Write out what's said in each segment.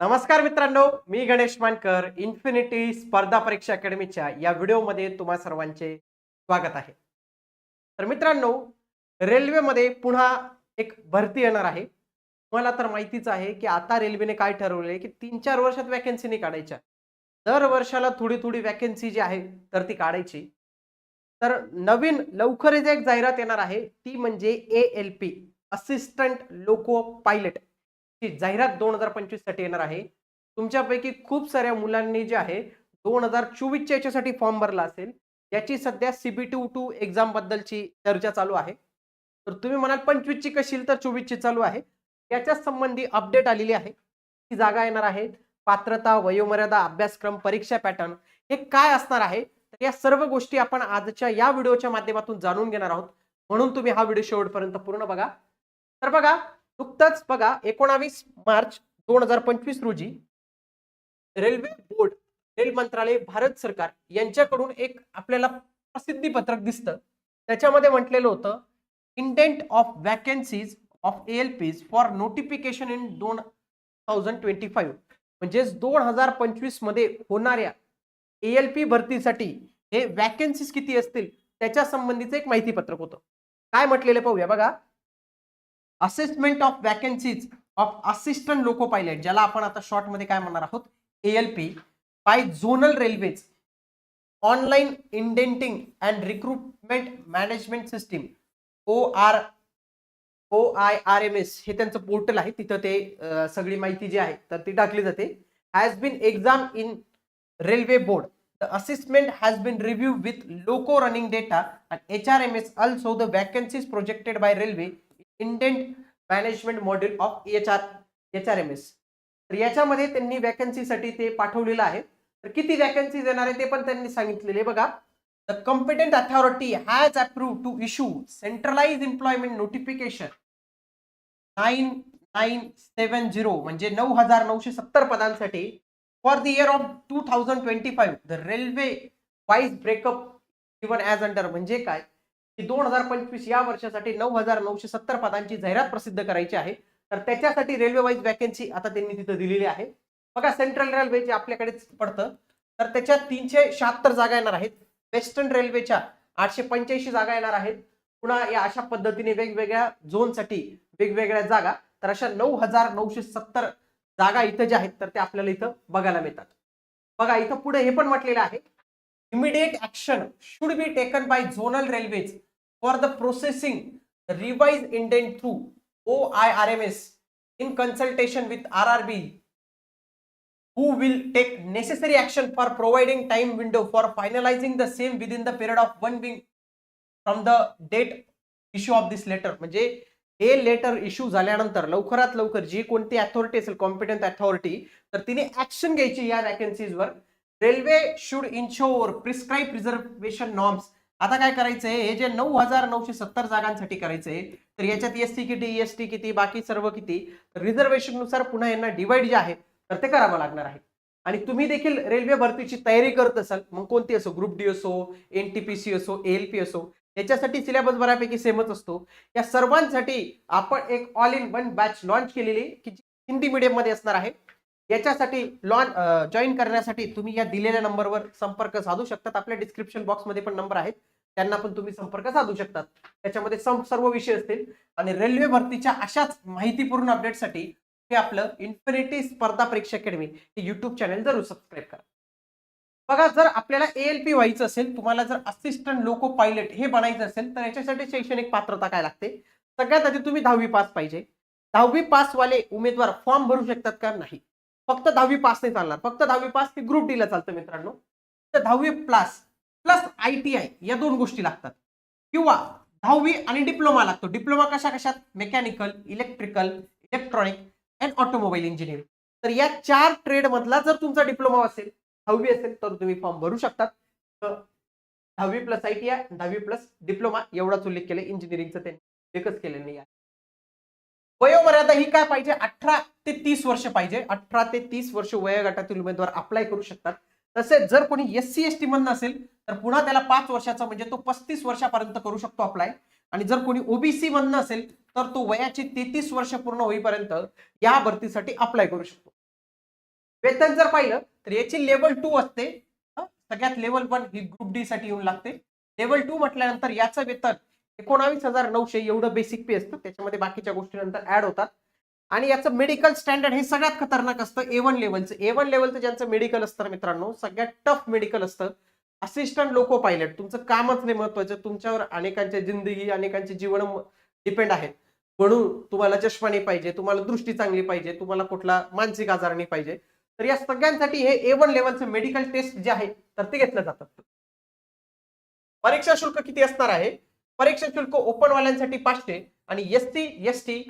नमस्कार मित्रांनो मी गणेश मानकर इन्फिनिटी स्पर्धा परीक्षा अकॅडमीच्या या व्हिडिओमध्ये तुम्हा सर्वांचे स्वागत आहे. तर मित्रांनो रेल्वेमध्ये पुन्हा एक भरती येणार आहे. मला तर माहितीच आहे की आता रेल्वेने काय ठरवलंय की तीन चार वर्षात वॅकन्सी नाही काढायच्या. दर वर्षाला थोडी थोडी वॅकन्सी जी आहे तर ती काढायची. तर नवीन लवकरच एक जाहिरात येणार आहे ती म्हणजे A L P assistant loco pilot जाहिरात दोन हजार पंचवीससाठी येणार आहे. तुमच्यापैकी खूप साऱ्या मुलांनी जे आहे दोन हजार चोवीसच्या याच्यासाठी फॉर्म भरला असेल. याची सध्या सीबीटी टू एक्झाम बद्दलची चर्चा चालू आहे. तर तुम्ही म्हणाल पंचवीसची कशील तर चोवीसची चालू आहे. याच्या संबंधी अपडेट आलेली आहे. ती जागा येणार आहे. पात्रता वयोमर्यादा अभ्यासक्रम परीक्षा पॅटर्न हे काय असणार आहे? तर या सर्व गोष्टी आपण आजच्या या व्हिडिओच्या माध्यमातून जाणून घेणार आहोत. म्हणून तुम्ही हा व्हिडिओ शेवटपर्यंत पूर्ण बघा. तर बघा नुकतंच बघा एकोणावीस मार्च दोन हजार पंचवीस रोजी रेल्वे बोर्ड रेल मंत्रालय भारत सरकार यांच्याकडून एक आपल्याला प्रसिद्धी पत्रक दिसतं. त्याच्यामध्ये म्हटलेलं होतं indent of vacancies of L Ps for notification in दोन थाउजंड ट्वेंटी फाईव्ह म्हणजेच दोन हजार पंचवीसमध्ये होणाऱ्या एल पी भरतीसाठी हे वॅकन्सीज किती असतील त्याच्या संबंधीचं एक माहिती पत्रक होतं. काय म्हटलेलं पाहूया बघा. Assessment of vacancies of assistant loco pilot ज्याला आपण आता शॉर्टमध्ये काय म्हणणार आहोत? ALP by zonal railways online indenting and recruitment management system O R O I R M S हे त्यांचं पोर्टल आहे. तिथं ते सगळी माहिती जी आहे तर ती टाकली जाते. Has been exam in railway board the assessment has been review with loco running data and H R M S also the vacancies projected by railway indent management module of H R H R M S तर याच्यामध्ये त्यांनी वॅकन्सीसाठी ते पाठवलेलं आहे. तर किती vacancies येणार आहे ते पण त्यांनी सांगितलेले बघा. The competent authority has approve to issue centralise employment notification nine nine seven zero म्हणजे नऊ हजार नऊशे सत्तर पदांसाठी for the year of two thousand twenty five the railway wise breakup even as under म्हणजे काय? की दोन हजार पंचवीस या वर्षासाठी नऊ हजार नऊशे सत्तर पदांची जाहिरात प्रसिद्ध करायची आहे. तर त्याच्यासाठी रेल्वे वाईज वॅकन्सी आता त्यांनी तिथं दिलेली आहे. बघा सेंट्रल रेल्वे जे आपल्याकडेच पडतं तर त्याच्यात तीनशे शहात्तर जागा येणार आहेत. वेस्टर्न रेल्वेच्या आठशे पंच्याऐंशी जागा येणार आहेत. पुन्हा या अशा पद्धतीने वेगवेगळ्या झोनसाठी वेगवेगळ्या जागा. तर अशा नऊ हजार नऊशे सत्तर जागा इथं ज्या आहेत तर ते आपल्याला इथं बघायला मिळतात. बघा इथं पुढे हे पण म्हटलेलं आहे. Immediate action should be taken by zonal railways for the processing revise indent through O I R M S in who will take necessary action for providing time window for finalizing the same within the period of one week from the date issue of this letter. म्हणजे हे letter issue झाल्यानंतर लवकरात लवकर जी कोणती authority असेल competent authority तर तिने action घ्यायची या वॅकन्सीजवर railway should ensure prescribe reservation norms आता काय करायचंय? हे जे नऊ हजार नऊशे सत्तर जागांसाठी करायचंय तर याच्यात एस टी किती एस टी किती बाकी सर्व किती? रिझर्वेशननुसार पुन्हा यांना डिवाइड जे आहे तर ते करावं लागणार आहे. आणि तुम्ही देखील रेल्वे भरतीची तयारी करत असाल मग कोणती असो? ग्रुप डी असो एन टी पी सी असो एल पी असो याच्यासाठी सिलेबस बऱ्यापैकी सेमच असतो. या सर्वांसाठी आपण एक all in one batch launch केलेली की हिंदी मीडियममध्ये मध्ये असणार आहे. याच्यासाठी लॉन जॉईन करण्यासाठी तुम्ही या दिलेल्या नंबरवर संपर्क साधू शकतात. आपल्या डिस्क्रिप्शन बॉक्समध्ये पण नंबर आहेत. त्यांना पण तुम्ही संपर्क साधू शकतात. त्याच्यामध्ये सम- सर्व विषय असतील. आणि रेल्वे भरतीच्या अशाच माहितीपूर्ण अपडेटसाठी हे आपलं इन्फिनिटी स्पर्धा परीक्षा अकॅडमी हे युट्यूब चॅनल जरूर सबस्क्राईब करा. बघा जर आपल्याला एल पी व्हायचं असेल तुम्हाला जर असिस्टंट लोको पायलट हे बनायचं असेल तर याच्यासाठी शैक्षणिक पात्रता काय लागते? सगळ्यात आधी तुम्ही दहावी पास पाहिजे. दहावी पास वाले उमेदवार फॉर्म भरू शकतात का? नाही. फक्त दहावी पास नाही चालणार. फक्त दहावी पास हे ग्रुप डीला चालतं मित्रांनो. तर दहावी plus plus I T I या दोन गोष्टी लागतात. किंवा दहावी आणि डिप्लोमा लागतो. डिप्लोमा कशा कशात? Mechanical electrical electronic and automobile engineering. तर या चार ट्रेड मधला जर तुमचा डिप्लोमा असेल दहावी असेल तर तुम्ही फॉर्म भरू शकतात. तर दहावी प्लस आय टी आय दहावी प्लस डिप्लोमा एवढाच उल्लेख केला. इंजिनिअरिंगचा त्यांनी एकच केलेलं नाही आहे. वयोमर्यादा ही काय पाहिजे? अठरा ते तीस वर्ष पाहिजे. अठरा ते तीस वर्ष वयोगटातील उमेदवार अप्लाय करू शकतात. तसेच जर कोणी एस सी एस टी मधनं असेल तर पुन्हा त्याला पाच वर्षाचा म्हणजे तो पस्तीस वर्षापर्यंत करू शकतो अप्लाय आणि जर कोणी ओबीसी मधनं असेल तर तो वयाची तेहतीस वर्ष पूर्ण होईपर्यंत या भरतीसाठी अप्लाय करू शकतो. वेतन जर पाहिलं तर याची लेवल टू असते. सगळ्यात लेवल वन ही ग्रुप डी साठी येऊन लागते. लेवल टू म्हटल्यानंतर याचं वेतन एकोणावीस हजार नऊशे एवढं बेसिक पे असतं. त्याच्यामध्ये बाकीच्या गोष्टी नंतर ऍड होतात. आणि याचं मेडिकल स्टँडर्ड हे सगळ्यात खतरनाक असतं ए वन लेवलचं ए वन लेवलचं ज्यांचं मेडिकल असतं मित्रांनो सगळ्यात टफ मेडिकल असतं असिस्टंट लोको पायलट तुमचं कामच नाही महत्वाचं तुमच्यावर अनेकांच्या जिंदगी अनेकांचे जीवन डिपेंड आहेत. म्हणून तुम्हाला चष्मा नाही पाहिजे तुम्हाला दृष्टी चांगली पाहिजे तुम्हाला कुठला मानसिक आजार नाही पाहिजे. तर या सगळ्यांसाठी हे ए वन लेवलचं मेडिकल टेस्ट जे आहे तर ते घेतलं जातात परीक्षा शुल्क किती असणार आहे? परीक्षा शुल्क ओपन वाल्यांसाठी पाचशे आणि S T S T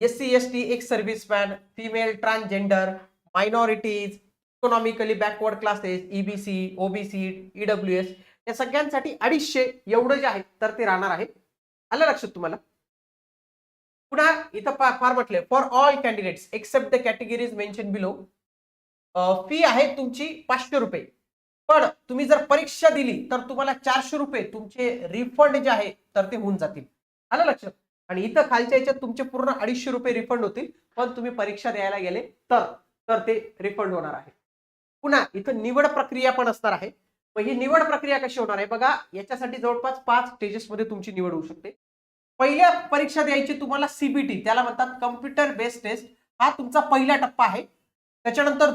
S C S T ex serviceman female transgender minorities economically backward classes EBC OBC EW S या सगळ्यांसाठी अडीचशे एवढं जे आहे तर ते राहणार आहे. आलं लक्षात तुम्हाला? पुन्हा इथं फार म्हटलंय for all candidates except the categories mention below fee आहे तुमची पाचशे रुपये. पण तुम्ही जर परीक्षा दिली तर तुम्हाला चारशे रुपये तुमचे रिफंड जे आहे तर ते होऊन जातील. आलं लक्षात? आणि इथं खालच्या याच्यात तुमचे पूर्ण अडीचशे रुपये रिफंड होतील. पण तुम्ही परीक्षा द्यायला गेले तर तर ते रिफंड होणार आहे. पुन्हा इथं निवड प्रक्रिया पण असणार आहे. मग ही निवड प्रक्रिया कशी होणार आहे? बघा याच्यासाठी जवळपास पाच स्टेजेस मध्ये तुमची निवड होऊ शकते. पहिल्या परीक्षा द्यायची तुम्हाला सीबीटी त्याला म्हणतात कम्प्युटर बेस्ड टेस्ट हा तुमचा पहिला टप्पा आहे. त्याच्यानंतर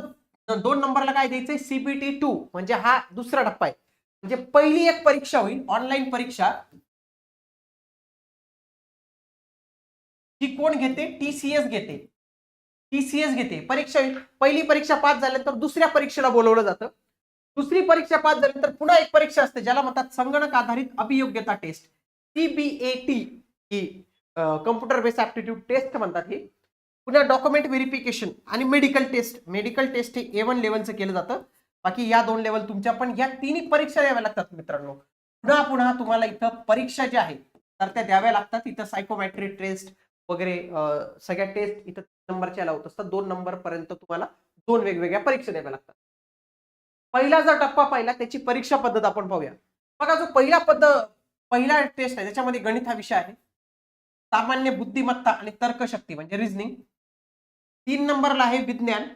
दोन नंबरला काय द्यायचंय? सीबीटी टू म्हणजे हा दुसरा टप्पा आहे. म्हणजे पहिली एक परीक्षा होईल ऑनलाईन परीक्षा. ही कोण घेते? टीसीएस घेते. टीसीएस घेते. परीक्षा पहिली परीक्षा पास झाल्यानंतर दुसऱ्या परीक्षेला बोलवलं जातं. दुसरी परीक्षा पास झाल्यानंतर पुन्हा एक परीक्षा असते ज्याला म्हणतात संगणक आधारित अभियोग्यता टेस्ट. सीबीएटी ही कम्प्युटर बेस्ड ऍप्टिट्यूड टेस्ट म्हणतात ही. पुन्हा डॉक्युमेंट व्हेरिफिकेशन आणि मेडिकल टेस्ट मेडिकल टेस्ट हे ए वन लेवलचं केलं जातं. बाकी या दोन लेवल तुमच्या पण या तिन्ही परीक्षा द्याव्या लागतात मित्रांनो. पुन्हा पुन्हा तुम्हाला इथं परीक्षा ज्या आहेत तर त्या द्याव्या लागतात. इथं सायकोमॅट्रिक टेस्ट वगैरे सगळ्या टेस्ट इथं नंबरच्या लावत असतात. दोन नंबर पर्यंत तुम्हाला दोन वेगवेगळ्या परीक्षा द्याव्या लागतात. पहिला जर टप्पा पाहिला त्याची परीक्षा पद्धत आपण पाहूया. बघा जो पहिला पद्धत पहिला टेस्ट आहे त्याच्यामध्ये गणित हा विषय आहे. सामान्य बुद्धिमत्ता आणि तर्कशक्ती म्हणजे रिझनिंग तीन नंबरला आहे विज्ञान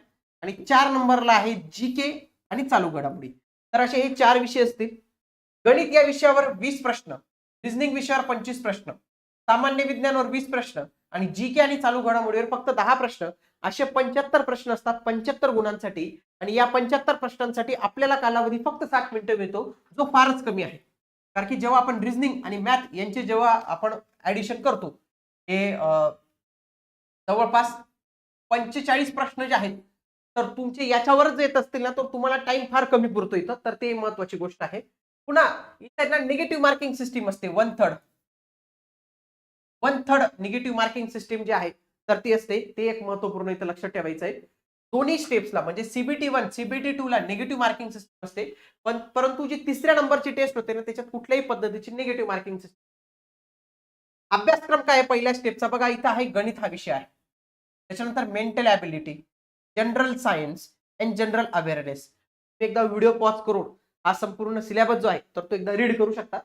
आणि चार नंबरला आहे जी के आणि चालू घडामोडी. तर असे हे चार विषय असतील. गणित या विषयावर वीस प्रश्न रिझनिंग विषयावर पंचवीस प्रश्न सामान्य विज्ञानावर वीस प्रश्न आणि जी के आणि चालू घडामोडीवर फक्त दहा प्रश्न असे पंच्याहत्तर प्रश्न असतात पंच्याहत्तर गुणांसाठी. आणि या पंच्याहत्तर प्रश्नांसाठी आपल्याला कालावधी फक्त साठ मिनिटं मिळतो जो फारच कमी आहे. कारण की जेव्हा आपण रिझनिंग आणि मॅथ यांचे जेव्हा आपण ऍडिशन करतो हे अं, जवळपास पंचेचाळीस प्रश्न जे आहेत तर तुमचे याच्यावरच येत असतील ना तर तुम्हाला टाइम फार कमी पुरतो इथं. तर ते महत्वाची गोष्ट आहे. पुन्हा इथं ना निगेटिव्ह मार्किंग सिस्टीम असते one third one third negative marking system जी आहे तर ती असते ते एक महत्त्वपूर्ण इथं लक्षात ठेवायचं आहे दोन्ही स्टेप्सला म्हणजे सीबीटी वन सीबीटी टू ला निगेटिव्ह मार्किंग सिस्टम असते. पण परंतु जी तिसऱ्या नंबरची टेस्ट होते ना त्याच्यात कुठल्याही पद्धतीची निगेटिव्ह मार्किंग सिस्टम अभ्यासक्रम काय आहे पहिल्या स्टेपचा बघा इथं आहे गणित हा विषय आहे. त्याच्यानंतर mental ability general science and general awareness एकदा व्हिडिओ पॉज करून हा संपूर्ण सिलेबस जो आहे तर तो एकदा रीड करू शकता.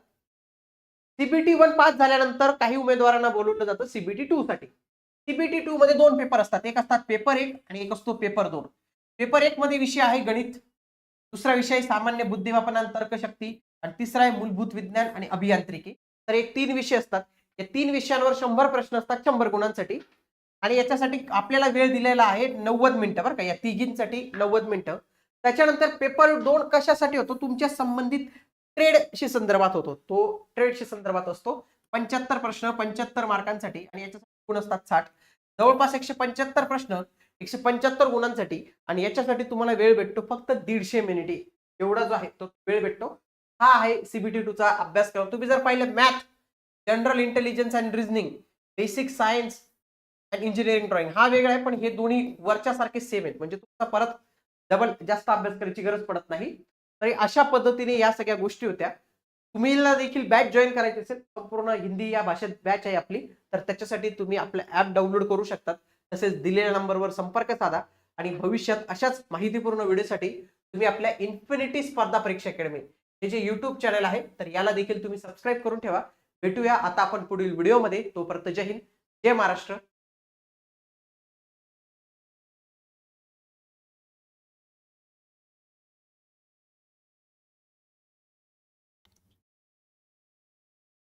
सीबीटी वन पास झाल्यानंतर काही उमेदवारांना बोलवलं जातं सीबीटी टू साठी. सीबीटी टू मध्ये दोन पेपर असतात. एक असतात पेपर एक आणि एक असतो पेपर दोन. पेपर एक मध्ये विषय आहे गणित. दुसरा विषय सामान्य बुद्धिमापन तर्कशक्ती आणि तिसरा आहे मूलभूत विज्ञान आणि अभियांत्रिकी. तर एक तीन विषय असतात. या तीन विषयांवर शंभर प्रश्न असतात शंभर गुणांसाठी. आणि याच्यासाठी आपल्याला वेळ दिलेला आहे नव्वद मिनिटं बरं का. या तिघींसाठी नव्वद मिनिटं. त्याच्यानंतर पेपर दोन कशासाठी होतो? तुमच्या संबंधित ट्रेडशी संदर्भात होतो. तो ट्रेडशी संदर्भात असतो. पंच्याहत्तर प्रश्न पंच्याहत्तर मार्कांसाठी आणि याच्यासाठी गुण असतात साठ. जवळपास एकशे पंच्याहत्तर प्रश्न एकशे पंच्याहत्तर गुणांसाठी आणि याच्यासाठी तुम्हाला वेळ भेटतो फक्त दीडशे मिनिटे. एवढा जो आहे तो वेळ भेटतो. हा आहे सीबीटी टूचा अभ्यासक्रम तुम्ही जर पाहिलं math general intelligence and reasoning basic science and engineering drawing हा वेगळा आहे पण हे दोन्ही वरच्या सारखे सेम आहेत. म्हणजे तुमचा परत डबल जास्त अभ्यास करायची गरज पडत नाही. तरी अशा पद्धतीने या सगळ्या गोष्टी होत्या. तुम्हीला देखील बॅच जॉईन करायची असेल संपूर्ण हिंदी या भाषेत बॅच आहे आपली. तर त्याच्यासाठी तुम्ही आपलं ऍप डाउनलोड करू शकतात. तसेच दिलेल्या नंबरवर संपर्क साधा आणि भविष्यात अशाच माहितीपूर्ण व्हिडिओसाठी तुम्ही आपल्या इन्फिनिटी स्पर्धा परीक्षा अकॅडमी हे जे युट्यूब चॅनल आहे तर याला देखील तुम्ही सबस्क्राईब करून ठेवा. भेटूया आता आपण पुढील व्हिडिओमध्ये तोपर्यंत जय हिंद जय महाराष्ट्र.